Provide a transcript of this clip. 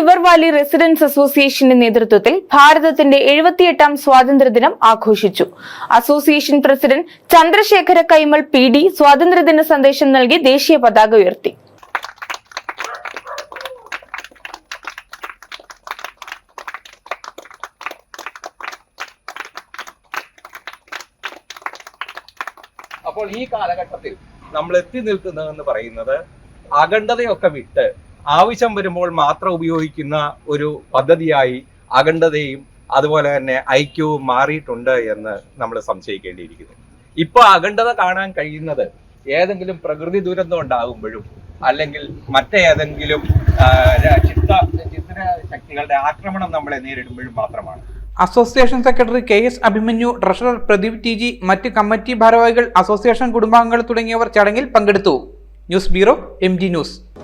River Valley residence അസോസിയേഷന്റെ നേതൃത്വത്തിൽ ഭാരതത്തിന്റെ എഴുപത്തിയെട്ടാം സ്വാതന്ത്ര്യദിനം ആഘോഷിച്ചു. Association president Chandrasekhara Kaimal P D സ്വാതന്ത്ര്യദിന സന്ദേശം നൽകി ദേശീയ പതാക ഉയർത്തി. അപ്പോൾ ഈ കാലഘട്ടത്തിൽ നമ്മൾ എത്തി നിൽക്കുന്നതെന്ന് പറയുന്നത് അഖണ്ഡതയൊക്കെ വിട്ട് ആവശ്യം വരുമ്പോൾ മാത്രം ഉപയോഗിക്കുന്ന ഒരു പദ്ധതിയായി അഖണ്ഡതയും അതുപോലെ തന്നെ ഐക്യവും മാറിയിട്ടുണ്ട് എന്ന് നമ്മൾ സംശയിക്കേണ്ടിയിരിക്കുന്നു. ഇപ്പൊ അഖണ്ഡത കാണാൻ കഴിയുന്നത് ഏതെങ്കിലും പ്രകൃതി ദുരന്തം ഉണ്ടാകുമ്പോഴും അല്ലെങ്കിൽ മറ്റേതെങ്കിലും ചിത്ത ചിത്ര ശക്തികളുടെ ആക്രമണം നമ്മളെ നേരിടുമ്പോഴും മാത്രമാണ്. Association secretary K S Abhimanyu treasurer Pradeep T G മറ്റ് കമ്മിറ്റി ഭാരവാഹികൾ അസോസിയേഷൻ കുടുംബാംഗങ്ങൾ തുടങ്ങിയവർ ചടങ്ങിൽ പങ്കെടുത്തു. News bureau M news.